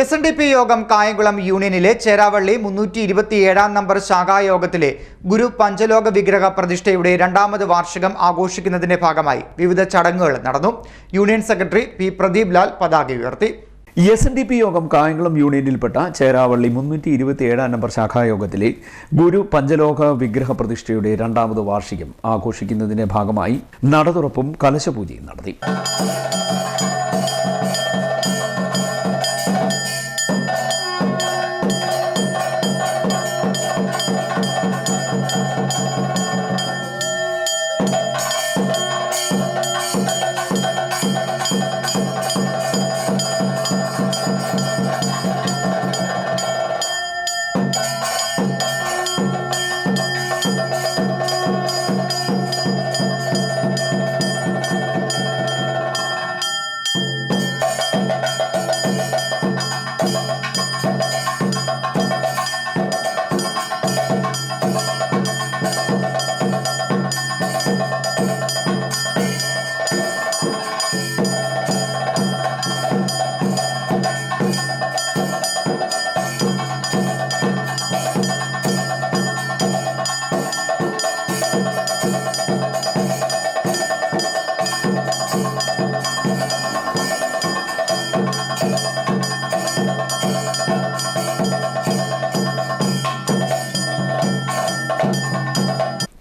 S N D P യോഗം കായംകുളം യൂണിയനിലെ ചേരാവള്ളി മുന്നൂറ്റി ഇരുപത്തിയേഴാം നമ്പർ ശാഖായോഗത്തിലെ ഗുരു പഞ്ചലോക വിഗ്രഹ പ്രതിഷ്ഠയുടെ രണ്ടാമത് വാർഷികം ആഘോഷിക്കുന്നതിന്റെ ഭാഗമായി വിവിധ ചടങ്ങുകൾ നടന്നു. Union secretary P Pradeep Lal പതാക ഉയർത്തി. എസ് എൻ ഡി പി യോഗം കായംകുളം യൂണിയനിൽപ്പെട്ട ചേരാവള്ളി മുന്നൂറ്റി ഇരുപത്തി ഏഴാം നമ്പർ ശാഖായോഗത്തിലെ ഗുരു പഞ്ചലോക വിഗ്രഹ പ്രതിഷ്ഠയുടെ രണ്ടാമത് വാർഷികം ആഘോഷിക്കുന്നതിന്റെ ഭാഗമായി നടതുറപ്പും കലശപൂജയും നടത്തി.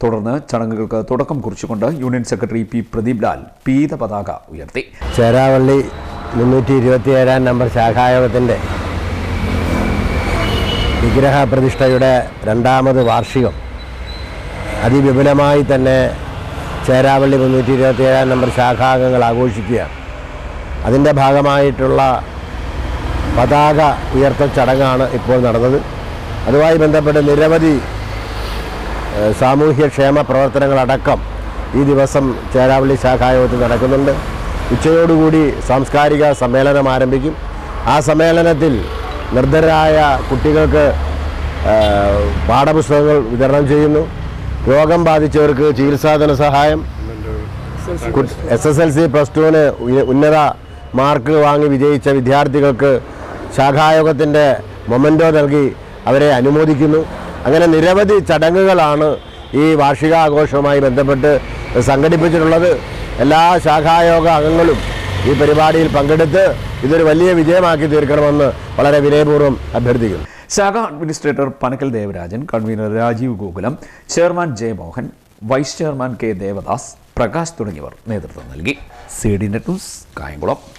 തുടർന്ന് ചടങ്ങുകൾക്ക് തുടക്കം കുറിച്ചുകൊണ്ട് union secretary P Pradeep Lal പീത പതാക ഉയർത്തി. ചേരാവള്ളി മുന്നൂറ്റി ഇരുപത്തിയേഴാം നമ്പർ ശാഖായോഗത്തിന്റെ വിഗ്രഹ പ്രതിഷ്ഠയുടെ രണ്ടാമത് വാർഷികം അതിവിപുലമായി തന്നെ ചേരാവള്ളി മുന്നൂറ്റി ഇരുപത്തിയേഴാം നമ്പർ ശാഖാംഗങ്ങൾ ആഘോഷിക്കുകയാണ്. അതിന്റെ ഭാഗമായിട്ടുള്ള പതാക ഉയർത്തൽ ചടങ്ങാണ് ഇപ്പോൾ നടന്നത്. അതുമായി ബന്ധപ്പെട്ട് നിരവധി സാമൂഹ്യക്ഷേമ പ്രവർത്തനങ്ങളടക്കം ഈ ദിവസം ചേരാവള്ളി ശാഖായോഗത്തിൽ നടക്കുന്നുണ്ട്. ഉച്ചയോടുകൂടി സാംസ്കാരിക സമ്മേളനം ആരംഭിക്കും. ആ സമ്മേളനത്തിൽ നിർദ്ധരായ കുട്ടികൾക്ക് പാഠപുസ്തകങ്ങൾ വിതരണം ചെയ്യുന്നു. രോഗം ബാധിച്ചവർക്ക് ചികിത്സാ സഹായം. S S L C plus ടുവിന് ഉന്നത മാർക്ക് വാങ്ങി വിജയിച്ച വിദ്യാർത്ഥികൾക്ക് ശാഖായോഗത്തിന്റെ മൊമെന്റോ നൽകി അവരെ അനുമോദിക്കുന്നു. അങ്ങനെ നിരവധി ചടങ്ങുകളാണ് ഈ വാർഷികാഘോഷവുമായി ബന്ധപ്പെട്ട് സംഘടിപ്പിച്ചിട്ടുള്ളത്. എല്ലാ ശാഖായോഗ അംഗങ്ങളും ഈ പരിപാടിയിൽ പങ്കെടുത്ത് ഇതൊരു വലിയ വിജയമാക്കി തീർക്കണമെന്ന് വളരെ വിനയപൂർവം അഭ്യർത്ഥിക്കുന്നു. ശാഖ administrator Panakkal Devarajan convener Rajeev Gokulam chairman Jayamohan vice chairman K Devadas Prakash തുടങ്ങിയവർ നേതൃത്വം നൽകി. C D net news Kayamkulam.